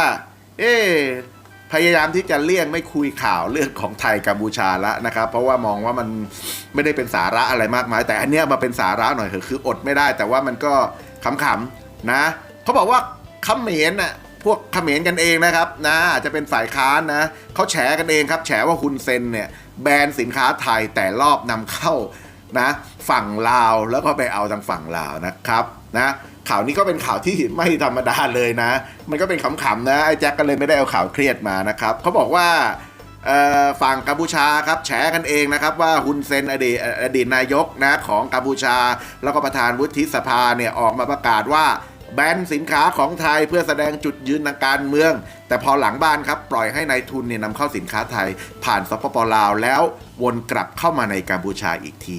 ว่าเอ๊พยายามที่จะเลี่ยงไม่คุยข่าวเรื่องของไทยกัมพูชาแล้วนะครับ เพราะว่ามองว่ามันไม่ได้เป็นสาระอะไรมากมาย แต่อันเนี้ยมาเป็นสาระหน่อยเถอะคืออดไม่ได้ แต่ว่ามันก็ขำๆนะเขาบอกว่าเขมรน่ะพวกเขมรกันเองนะครับนะอาจจะเป็นฝ่ายค้านนะเขาแฉกันเองครับ แฉว่าฮุนเซนเนี่ยแบนสินค้าไทยแต่รอบนำเข้า นะฝั่งลาวแล้วก็ไปเอาทางฝั่งลาวนะครับนะข่าวนี้ก็เป็นข่าวที่ไม่ธรรมดาเลยนะ มันก็เป็นขำๆนะไอ้แจ็คก็เลยไม่ได้เอาข่าวเครียดมานะครับเขาบอกว่าฝั่งกัมพูชาครับแฉกันเองนะครับว่าฮุนเซนอดีตอดีตนายกนะของกัมพูชา แล้วก็ประธานวุฒิสภาเนี่ยออกมาประกาศว่าแบนสินค้าของไทยเพื่อแสดงจุดยืนทางการเมือง แต่พอหลังบ้านครับ ปล่อยให้ในายทุนเนี่ยนำเข้าสินค้าไทย ผ่านสปปลาวแล้ววนกลับเข้ามาในกัมพูชาอีกที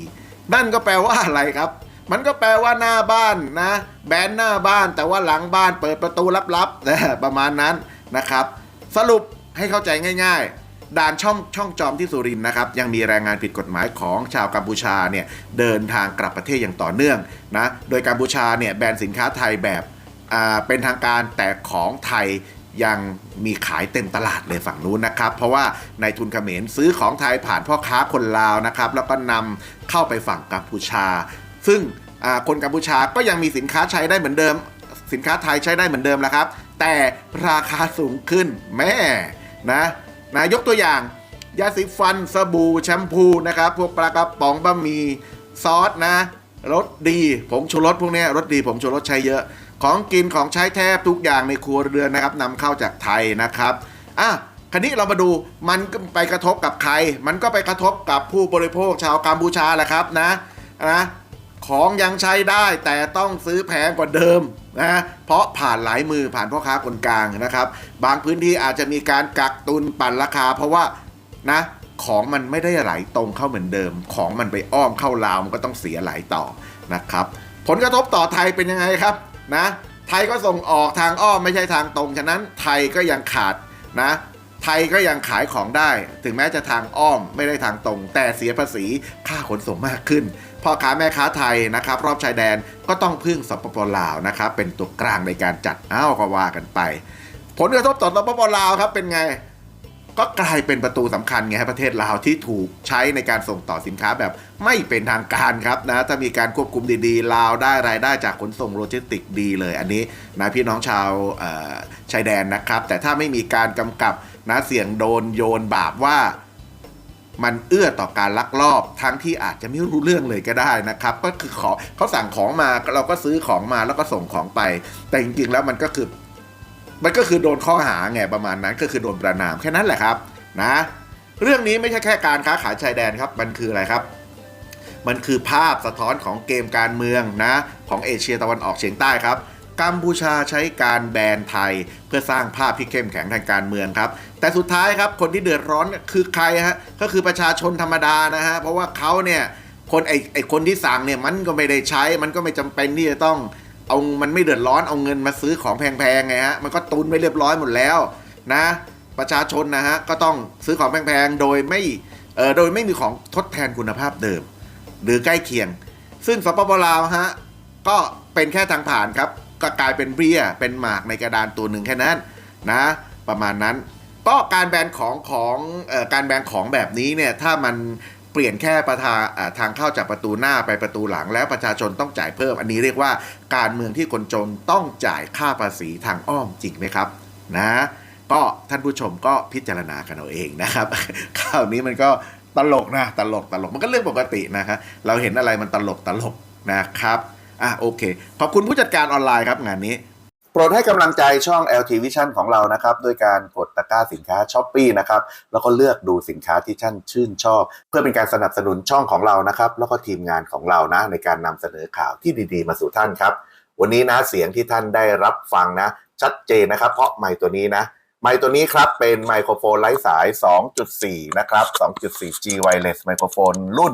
นั่นก็แปลว่าอะไรครับ มันก็แปลว่าหน้าบ้านนะ แบนหน้าบ้านแต่ว่าหลังบ้านเปิดประตูลับๆนะประมาณนั้นนะครับ สรุปให้เข้าใจง่ายๆ ด่านช่องช่องจอมที่สุรินนะครับ ยังมีแรงงานผิดกฎหมายของชาวกัมพูชาเนี่ยเดินทางกลับประเทศอย่างต่อเนื่องนะโดยกัมพูชาเนี่ยแบนสินค้าไทยแบบเป็นทางการแต่ของไทย ยังมีขายเต็มตลาดเลยฝั่งนู้นนะครับ เพราะว่านายทุนเขมรซื้อของไทยผ่านพ่อค้าคนลาวนะครับ แล้วก็นำเข้าไปฝั่งกัมพูชา ซึ่งคนกัมพูชาก็ยังมีสินค้าใช้ได้เหมือนเดิม สินค้าไทยใช้ได้เหมือนเดิมแหละครับ แต่ราคาสูงขึ้นแม่นะนายกตัวอย่าง ยาสีฟันสบู่แชมพูนะครับ พวกปลากระป๋องบะหมี่ซอสนะรสดีผงชูรสพวกนี้รสดีผงชูรสใช้เยอะ ของกินของใช้แทบทุกอย่างในครัวเรือนนะครับนำเข้าจากไทยนะครับอะคันนี้เรามาดูมันไปกระทบกับใคร มันก็ไปกระทบกับผู้บริโภคชาวกัมพูชาแหละครับนะนะของยังใช้ได้แต่ต้องซื้อแพงกว่าเดิมนะเพราะผ่านหลายมือผ่านพ่อค้าคนกลางนะครับ บางพื้นที่อาจจะมีการกักตุนปั่นราคา เพราะว่านะของมันไม่ได้ไหลตรงเข้าเหมือนเดิม ของมันไปอ้อมเข้าลาวมันก็ต้องเสียไหลต่อนะครับ ผลกระทบต่อไทยเป็นยังไงครับ นะไทยก็ส่งออกทางอ้อมไม่ใช่ทางตรง ฉะนั้นไทยก็ยังขาดนะไทยก็ยังขายของได้ ถึงแม้จะทางอ้อมไม่ได้ทางตรง แต่เสียภาษีค่าขนส่งมากขึ้นพ่อค้าแม่ค้าไทยนะครับรอบชายแดนก็ต้องพึ่งสปปลาวนะครับเป็นตัวกลางในการจัดอ้าวก็ว่ากันไป ผลกระทบต่อสปปลาวครับเป็นไง ก็กลายเป็นประตูสำคัญไงฮะประเทศลาวที่ถูกใช้ในการส่งต่อสินค้าแบบไม่เป็นทางการครับนะถ้ามีการควบคุมดีๆลาวได้รายได้จากขนส่งโลจิสติกดีเลย อันนี้นะพี่น้องชาวชายแดนนะครับ แต่ถ้าไม่มีการกำกับนะเสี่ยงโดนโยนบาปว่ามันเอื้อต่อการลักลอบทั้งที่อาจจะไม่รู้เรื่องเลยก็ได้นะครับ ก็คือขอเขาสั่งของมาเราก็ซื้อของมาแล้วก็ส่งของไป แต่จริงๆแล้วมันก็คือ มันก็คือโดนข้อหาไงประมาณนั้นก็คือโดนประนามแค่นั้นแหละครับนะเรื่องนี้ไม่ใช่แค่การค้าขายชายแดนครับ มันคืออะไรครับ มันคือภาพสะท้อนของเกมการเมืองนะของเอเชียตะวันออกเฉียงใต้ครับกัมพูชาใช้การแบนไทย เพื่อสร้างภาพที่เข้มแข็งทางการเมืองครับ แต่สุดท้ายครับคนที่เดือดร้อนคือใครฮะก็คือประชาชนธรรมดานะฮะเพราะว่าเขาเนี่ยคนไอไอคนที่สั่งเนี่ยมันก็ไม่ได้ใช้ มันก็ไม่จำเป็นที่จะต้อง เอามันไม่เดือดร้อนเอาเงินมาซื้อของแพงๆไงฮะมันก็ตุนไว้เรียบร้อยหมดแล้วนะ ประชาชนนะฮะก็ต้องซื้อของแพงๆโดยไม่เออโดยไม่มีของทดแทนคุณภาพเดิม หรือใกล้เคียง ซึ่งสปปลาวฮะก็เป็นแค่ทางผ่านครับ ก็กลายเป็นเบียเป็นหมากในกระดานตัวหนึ่งแค่นั้นนะ ประมาณนั้นก็การแบนของของออการแบนของแบบนี้เนี่ยถ้ามัน เปลี่ยนแค่ประทาทางเข้าจากประตูหน้าไปประตูหลัง แล้วประชาชนต้องจ่ายเพิ่ม อันนี้เรียกว่าการเมืองที่คนจนต้องจ่ายค่าภาษีทางอ้อมจริงไหมครับนะก็ท่านผู้ชมก็พิจารณากันเอาเองนะครับข่าวนี้มันก็ตลกนะตลกตลกมันก็เรื่องปกตินะครับเราเห็นอะไรมันตลกตลกนะครับอะโอเค ขอบคุณผู้จัดการออนไลน์ครับงานนี้ โปรดให้กำลังใจช่อง LT Vision ของเรานะครับ ด้วยการกดาสินค้าช้อปปีนะครับแล้วก็เลือกดูสินค้าที่ท่านชื่นชอบ เพื่อเป็นการสนับสนุนช่องของเรานะครับ แล้วก็ทีมงานของเรานะในการนำเสนอข่าวที่ดีๆ มาสู่ท่านครับ วันนี้นะเสียงที่ท่านได้รับฟังนะ ชัดเจนนะครับ เพราะไมค์ตัวนี้นะไมค์ตัวนี้ครับเป็นไมโครโฟนไร้สาย 2.4 นะครับ 2.4 G wireless ไมโครโฟนรุ่น